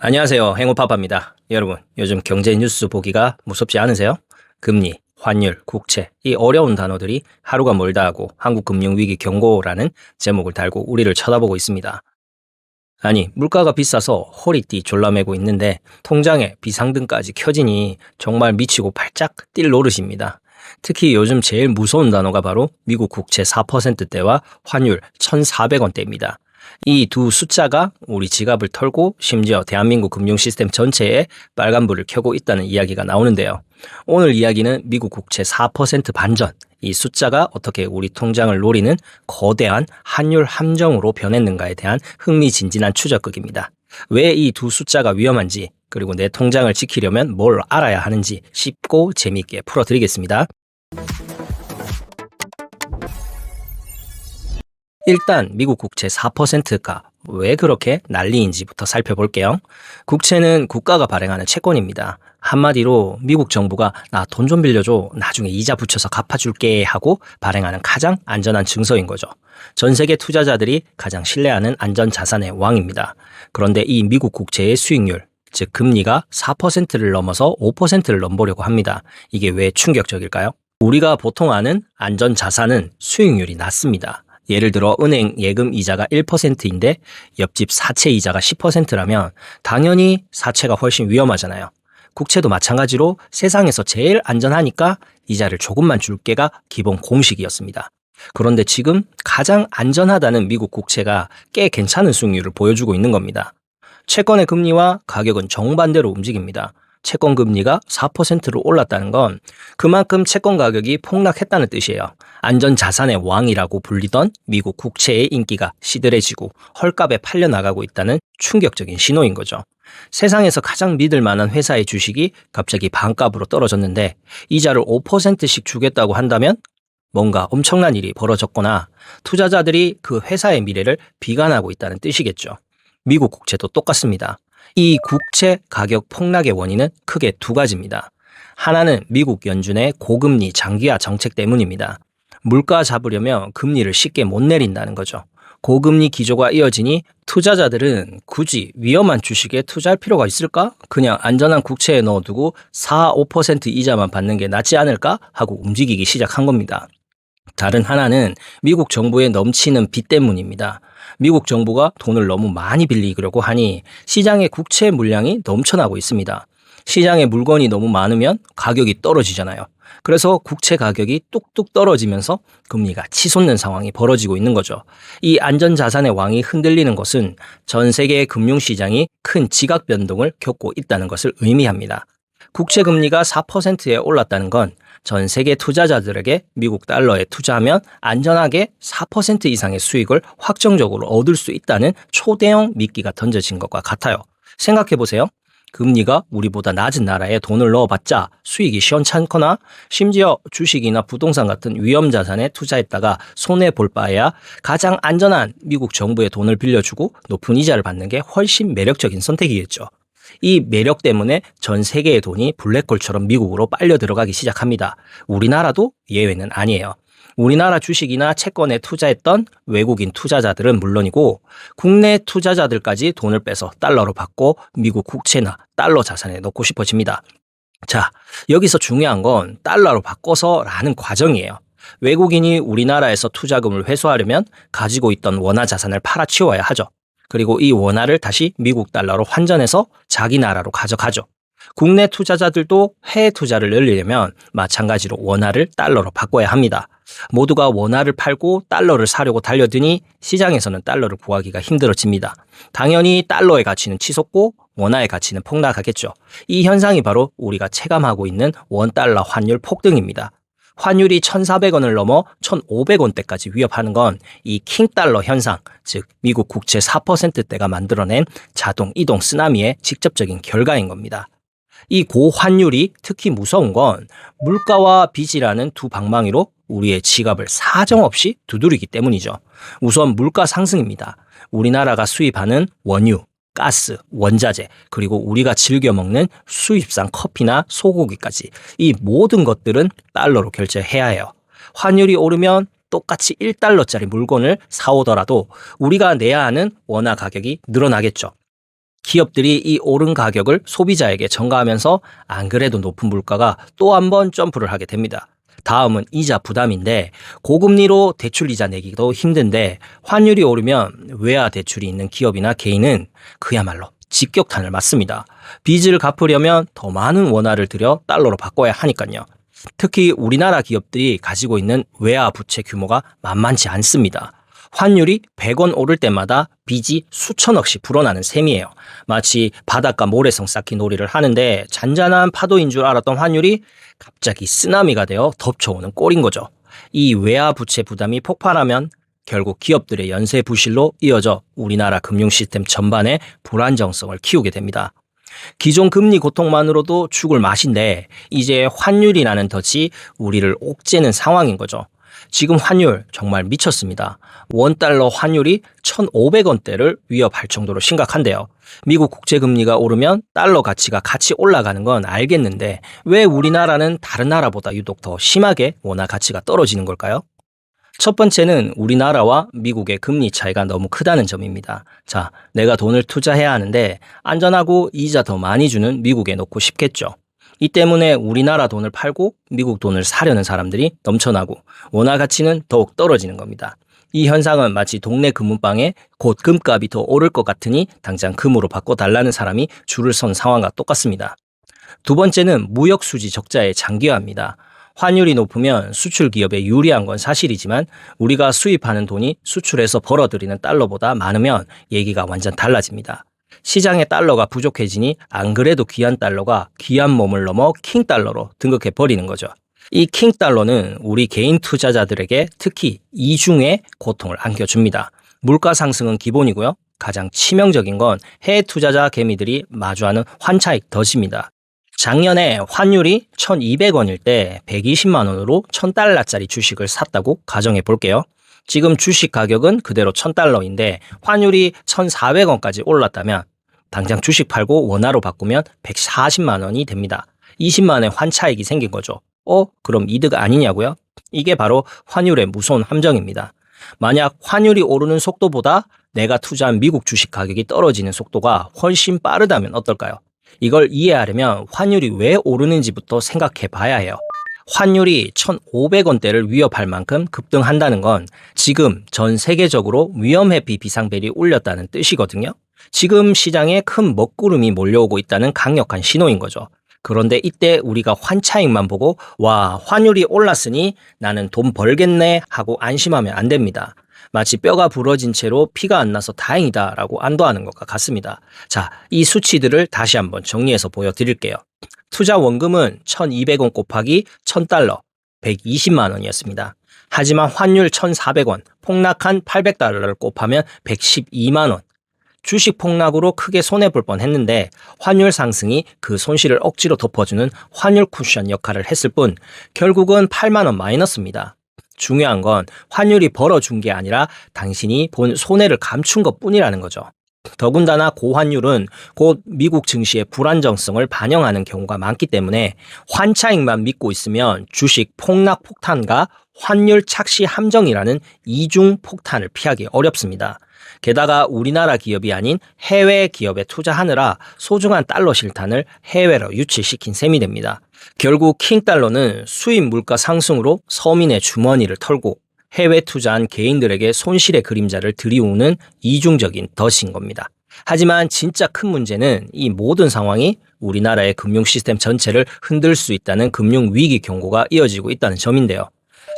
안녕하세요. 행오파파입니다. 여러분, 요즘 경제 뉴스 보기가 무섭지 않으세요? 금리, 환율, 국채, 이 어려운 단어들이 하루가 멀다 하고 한국금융위기 경고라는 제목을 달고 우리를 쳐다보고 있습니다. 아니, 물가가 비싸서 허리띠 졸라매고 있는데 통장에 비상등까지 켜지니 정말 미치고 팔짝 뛸 노릇입니다. 특히 요즘 제일 무서운 단어가 바로 미국 국채 4%대와 환율 1,400원대입니다. 이 두 숫자가 우리 지갑을 털고 심지어 대한민국 금융 시스템 전체에 빨간불을 켜고 있다는 이야기가 나오는데요. 오늘 이야기는 미국 국채 4% 반전, 이 숫자가 어떻게 우리 통장을 노리는 거대한 환율 함정으로 변했는가에 대한 흥미진진한 추적극입니다. 왜 이 두 숫자가 위험한지, 그리고 내 통장을 지키려면 뭘 알아야 하는지 쉽고 재미있게 풀어드리겠습니다. 일단 미국 국채 4%가 왜 그렇게 난리인지부터 살펴볼게요. 국채는 국가가 발행하는 채권입니다. 한마디로 미국 정부가 나 돈 좀 빌려줘 나중에 이자 붙여서 갚아줄게 하고 발행하는 가장 안전한 증서인 거죠. 전 세계 투자자들이 가장 신뢰하는 안전 자산의 왕입니다. 그런데 이 미국 국채의 수익률 즉 금리가 4%를 넘어서 5%를 넘보려고 합니다. 이게 왜 충격적일까요? 우리가 보통 아는 안전 자산은 수익률이 낮습니다. 예를 들어 은행 예금 이자가 1%인데 옆집 사채 이자가 10%라면 당연히 사채가 훨씬 위험하잖아요. 국채도 마찬가지로 세상에서 제일 안전하니까 이자를 조금만 줄게가 기본 공식이었습니다. 그런데 지금 가장 안전하다는 미국 국채가 꽤 괜찮은 수익률을 보여주고 있는 겁니다. 채권의 금리와 가격은 정반대로 움직입니다. 채권 금리가 4%로 올랐다는 건 그만큼 채권 가격이 폭락했다는 뜻이에요. 안전 자산의 왕이라고 불리던 미국 국채의 인기가 시들해지고 헐값에 팔려 나가고 있다는 충격적인 신호인 거죠. 세상에서 가장 믿을 만한 회사의 주식이 갑자기 반값으로 떨어졌는데 이자를 5%씩 주겠다고 한다면 뭔가 엄청난 일이 벌어졌거나 투자자들이 그 회사의 미래를 비관하고 있다는 뜻이겠죠. 미국 국채도 똑같습니다. 이 국채 가격 폭락의 원인은 크게 두 가지입니다. 하나는 미국 연준의 고금리 장기화 정책 때문입니다. 물가 잡으려면 금리를 쉽게 못 내린다는 거죠. 고금리 기조가 이어지니 투자자들은 굳이 위험한 주식에 투자할 필요가 있을까? 그냥 안전한 국채에 넣어두고 4, 5% 이자만 받는 게 낫지 않을까? 하고 움직이기 시작한 겁니다. 다른 하나는 미국 정부의 넘치는 빚 때문입니다. 미국 정부가 돈을 너무 많이 빌리려고 하니 시장의 국채 물량이 넘쳐나고 있습니다. 시장에 물건이 너무 많으면 가격이 떨어지잖아요. 그래서 국채 가격이 뚝뚝 떨어지면서 금리가 치솟는 상황이 벌어지고 있는 거죠. 이 안전자산의 왕이 흔들리는 것은 전 세계의 금융시장이 큰 지각 변동을 겪고 있다는 것을 의미합니다. 국채 금리가 4%에 올랐다는 건 전 세계 투자자들에게 미국 달러에 투자하면 안전하게 4% 이상의 수익을 확정적으로 얻을 수 있다는 초대형 미끼가 던져진 것과 같아요. 생각해 보세요. 금리가 우리보다 낮은 나라에 돈을 넣어봤자 수익이 시원찮거나 심지어 주식이나 부동산 같은 위험 자산에 투자했다가 손해 볼 바에야 가장 안전한 미국 정부의 돈을 빌려주고 높은 이자를 받는 게 훨씬 매력적인 선택이겠죠. 이 매력 때문에 전 세계의 돈이 블랙홀처럼 미국으로 빨려 들어가기 시작합니다. 우리나라도 예외는 아니에요. 우리나라 주식이나 채권에 투자했던 외국인 투자자들은 물론이고 국내 투자자들까지 돈을 빼서 달러로 받고 미국 국채나 달러 자산에 넣고 싶어집니다. 자, 여기서 중요한 건 달러로 바꿔서라는 과정이에요. 외국인이 우리나라에서 투자금을 회수하려면 가지고 있던 원화 자산을 팔아치워야 하죠. 그리고 이 원화를 다시 미국 달러로 환전해서 자기 나라로 가져가죠. 국내 투자자들도 해외 투자를 늘리려면 마찬가지로 원화를 달러로 바꿔야 합니다. 모두가 원화를 팔고 달러를 사려고 달려드니 시장에서는 달러를 구하기가 힘들어집니다. 당연히 달러의 가치는 치솟고 원화의 가치는 폭락하겠죠. 이 현상이 바로 우리가 체감하고 있는 원달러 환율 폭등입니다. 환율이 1,400원을 넘어 1,500원대까지 위협하는 건 이 킹달러 현상, 즉 미국 국채 4%대가 만들어낸 자동 이동 쓰나미의 직접적인 결과인 겁니다. 이 고환율이 특히 무서운 건 물가와 빚이라는 두 방망이로 우리의 지갑을 사정없이 두드리기 때문이죠. 우선 물가 상승입니다. 우리나라가 수입하는 원유, 가스, 원자재, 그리고 우리가 즐겨 먹는 수입산 커피나 소고기까지 이 모든 것들은 달러로 결제해야 해요. 환율이 오르면 똑같이 1달러짜리 물건을 사오더라도 우리가 내야 하는 원화 가격이 늘어나겠죠. 기업들이 이 오른 가격을 소비자에게 전가하면서 안 그래도 높은 물가가 또 한 번 점프를 하게 됩니다. 다음은 이자 부담인데 고금리로 대출 이자 내기도 힘든데 환율이 오르면 외화 대출이 있는 기업이나 개인은 그야말로 직격탄을 맞습니다. 빚을 갚으려면 더 많은 원화를 들여 달러로 바꿔야 하니까요. 특히 우리나라 기업들이 가지고 있는 외화 부채 규모가 만만치 않습니다. 환율이 100원 오를 때마다 빚이 수천억씩 불어나는 셈이에요. 마치 바닷가 모래성 쌓기 놀이를 하는데 잔잔한 파도인 줄 알았던 환율이 갑자기 쓰나미가 되어 덮쳐오는 꼴인 거죠. 이 외화 부채 부담이 폭발하면 결국 기업들의 연쇄 부실로 이어져 우리나라 금융 시스템 전반의 불안정성을 키우게 됩니다. 기존 금리 고통만으로도 죽을 맛인데 이제 환율이라는 덫이 우리를 옥죄는 상황인 거죠. 지금 환율 정말 미쳤습니다. 원달러 환율이 1,500원대를 위협할 정도로 심각한데요. 미국 국제금리가 오르면 달러 가치가 같이 올라가는 건 알겠는데 왜 우리나라는 다른 나라보다 유독 더 심하게 원화 가치가 떨어지는 걸까요? 첫 번째는 우리나라와 미국의 금리 차이가 너무 크다는 점입니다. 자, 내가 돈을 투자해야 하는데 안전하고 이자 더 많이 주는 미국에 놓고 싶겠죠. 이 때문에 우리나라 돈을 팔고 미국 돈을 사려는 사람들이 넘쳐나고 원화 가치는 더욱 떨어지는 겁니다. 이 현상은 마치 동네 금은방에 곧 금값이 더 오를 것 같으니 당장 금으로 바꿔달라는 사람이 줄을 선 상황과 똑같습니다. 두 번째는 무역 수지 적자의 장기화입니다. 환율이 높으면 수출 기업에 유리한 건 사실이지만 우리가 수입하는 돈이 수출해서 벌어들이는 달러보다 많으면 얘기가 완전 달라집니다. 시장에 달러가 부족해지니 안 그래도 귀한 달러가 귀한 몸을 넘어 킹 달러로 등극해 버리는 거죠. 이 킹 달러는 우리 개인 투자자들에게 특히 이중의 고통을 안겨줍니다. 물가 상승은 기본이고요. 가장 치명적인 건 해외 투자자 개미들이 마주하는 환차익 덫입니다. 작년에 환율이 1200원일 때 120만 원으로 1000달러짜리 주식을 샀다고 가정해 볼게요. 지금 주식 가격은 그대로 1000달러인데 환율이 1400원까지 올랐다면 당장 주식 팔고 원화로 바꾸면 140만 원이 됩니다. 20만 원의 환차익이 생긴 거죠. 어? 그럼 이득 아니냐고요? 이게 바로 환율의 무서운 함정입니다. 만약 환율이 오르는 속도보다 내가 투자한 미국 주식 가격이 떨어지는 속도가 훨씬 빠르다면 어떨까요? 이걸 이해하려면 환율이 왜 오르는지부터 생각해 봐야 해요. 환율이 1,500원대를 위협할 만큼 급등한다는 건 지금 전 세계적으로 위험 회피 비상벨이 울렸다는 뜻이거든요. 지금 시장에 큰 먹구름이 몰려오고 있다는 강력한 신호인 거죠. 그런데 이때 우리가 환차익만 보고 와 환율이 올랐으니 나는 돈 벌겠네 하고 안심하면 안 됩니다. 마치 뼈가 부러진 채로 피가 안 나서 다행이다라고 안도하는 것과 같습니다. 자, 이 수치들을 다시 한번 정리해서 보여드릴게요. 투자 원금은 1200원 곱하기 1000달러, 120만 원이었습니다. 하지만 환율 1400원, 폭락한 800달러를 곱하면 112만 원. 주식 폭락으로 크게 손해볼 뻔 했는데 환율 상승이 그 손실을 억지로 덮어주는 환율 쿠션 역할을 했을 뿐 결국은 8만원 마이너스입니다. 중요한 건 환율이 벌어준 게 아니라 당신이 본 손해를 감춘 것 뿐이라는 거죠. 더군다나 고환율은 곧 미국 증시의 불안정성을 반영하는 경우가 많기 때문에 환차익만 믿고 있으면 주식 폭락 폭탄과 환율 착시 함정이라는 이중 폭탄을 피하기 어렵습니다. 게다가 우리나라 기업이 아닌 해외 기업에 투자하느라 소중한 달러 실탄을 해외로 유치시킨 셈이 됩니다. 결국 킹달러는 수입 물가 상승으로 서민의 주머니를 털고 해외 투자한 개인들에게 손실의 그림자를 들이우는 이중적인 덫인 겁니다. 하지만 진짜 큰 문제는 이 모든 상황이 우리나라의 금융 시스템 전체를 흔들 수 있다는 금융 위기 경고가 이어지고 있다는 점인데요.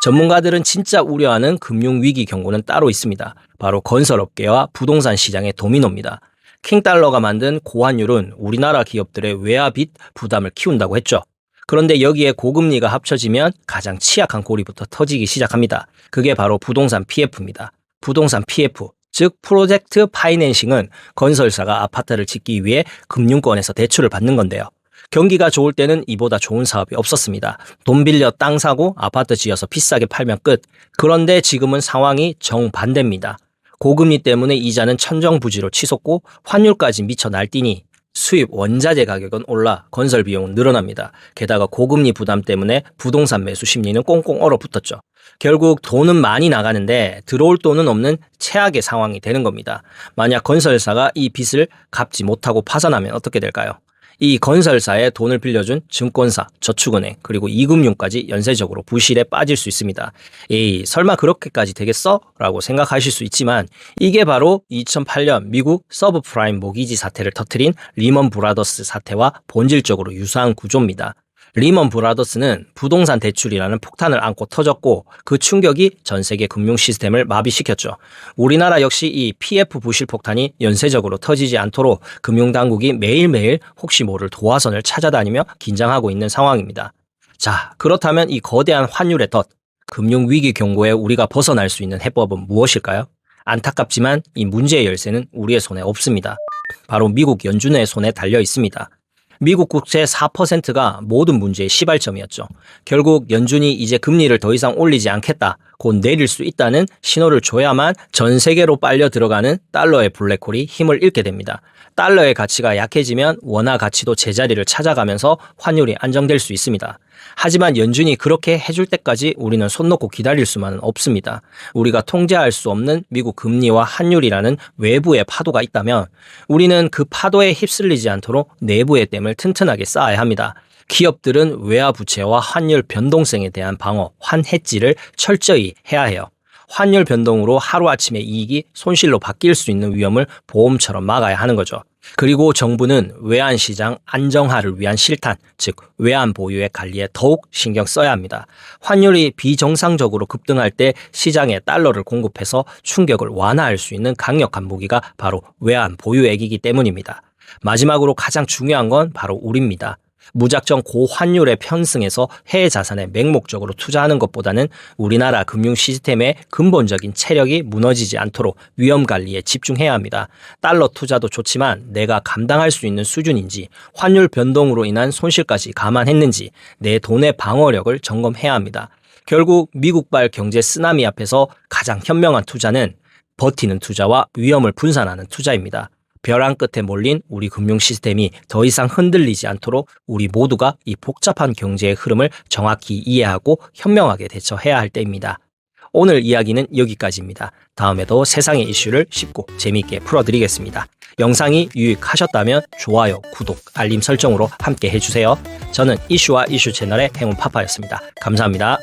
전문가들은 진짜 우려하는 금융 위기 경고는 따로 있습니다. 바로 건설업계와 부동산 시장의 도미노입니다. 킹달러가 만든 고환율은 우리나라 기업들의 외화빚 부담을 키운다고 했죠. 그런데 여기에 고금리가 합쳐지면 가장 취약한 고리부터 터지기 시작합니다. 그게 바로 부동산 PF입니다. 부동산 PF, 즉 프로젝트 파이낸싱은 건설사가 아파트를 짓기 위해 금융권에서 대출을 받는 건데요. 경기가 좋을 때는 이보다 좋은 사업이 없었습니다. 돈 빌려 땅 사고 아파트 지어서 비싸게 팔면 끝. 그런데 지금은 상황이 정반대입니다. 고금리 때문에 이자는 천정부지로 치솟고 환율까지 미쳐 날뛰니 수입 원자재 가격은 올라 건설 비용은 늘어납니다. 게다가 고금리 부담 때문에 부동산 매수 심리는 꽁꽁 얼어붙었죠. 결국 돈은 많이 나가는데 들어올 돈은 없는 최악의 상황이 되는 겁니다. 만약 건설사가 이 빚을 갚지 못하고 파산하면 어떻게 될까요? 이 건설사에 돈을 빌려준 증권사, 저축은행, 그리고 이금융까지 연쇄적으로 부실에 빠질 수 있습니다. 에이, 설마 그렇게까지 되겠어? 라고 생각하실 수 있지만 이게 바로 2008년 미국 서브프라임 모기지 사태를 터트린 리먼 브라더스 사태와 본질적으로 유사한 구조입니다. 리먼 브라더스는 부동산 대출이라는 폭탄을 안고 터졌고 그 충격이 전 세계 금융 시스템을 마비시켰죠. 우리나라 역시 이 PF 부실 폭탄이 연쇄적으로 터지지 않도록 금융당국이 매일매일 혹시 모를 도화선을 찾아다니며 긴장하고 있는 상황입니다. 자, 그렇다면 이 거대한 환율의 덫, 금융위기 경고에 우리가 벗어날 수 있는 해법은 무엇일까요? 안타깝지만 이 문제의 열쇠는 우리의 손에 없습니다. 바로 미국 연준의 손에 달려 있습니다. 미국 국채 4%가 모든 문제의 시발점이었죠. 결국 연준이 이제 금리를 더 이상 올리지 않겠다, 곧 내릴 수 있다는 신호를 줘야만 전 세계로 빨려 들어가는 달러의 블랙홀이 힘을 잃게 됩니다. 달러의 가치가 약해지면 원화 가치도 제자리를 찾아가면서 환율이 안정될 수 있습니다. 하지만 연준이 그렇게 해줄 때까지 우리는 손 놓고 기다릴 수만은 없습니다. 우리가 통제할 수 없는 미국 금리와 환율이라는 외부의 파도가 있다면 우리는 그 파도에 휩쓸리지 않도록 내부의 댐을 튼튼하게 쌓아야 합니다. 기업들은 외화 부채와 환율 변동성에 대한 방어, 환해지를 철저히 해야 해요. 환율 변동으로 하루아침에 이익이 손실로 바뀔 수 있는 위험을 보험처럼 막아야 하는 거죠. 그리고 정부는 외환 시장 안정화를 위한 실탄, 즉 외환 보유의 관리에 더욱 신경 써야 합니다. 환율이 비정상적으로 급등할 때 시장에 달러를 공급해서 충격을 완화할 수 있는 강력한 무기가 바로 외환 보유액이기 때문입니다. 마지막으로 가장 중요한 건 바로 우리입니다. 무작정 고환율에 편승해서 해외 자산에 맹목적으로 투자하는 것보다는 우리나라 금융 시스템의 근본적인 체력이 무너지지 않도록 위험 관리에 집중해야 합니다. 달러 투자도 좋지만 내가 감당할 수 있는 수준인지 환율 변동으로 인한 손실까지 감안했는지 내 돈의 방어력을 점검해야 합니다. 결국 미국발 경제 쓰나미 앞에서 가장 현명한 투자는 버티는 투자와 위험을 분산하는 투자입니다. 벼랑 끝에 몰린 우리 금융 시스템이 더 이상 흔들리지 않도록 우리 모두가 이 복잡한 경제의 흐름을 정확히 이해하고 현명하게 대처해야 할 때입니다. 오늘 이야기는 여기까지입니다. 다음에도 세상의 이슈를 쉽고 재미있게 풀어드리겠습니다. 영상이 유익하셨다면 좋아요, 구독, 알림 설정으로 함께 해주세요. 저는 이슈와 이슈 채널의 행운 파파였습니다. 감사합니다.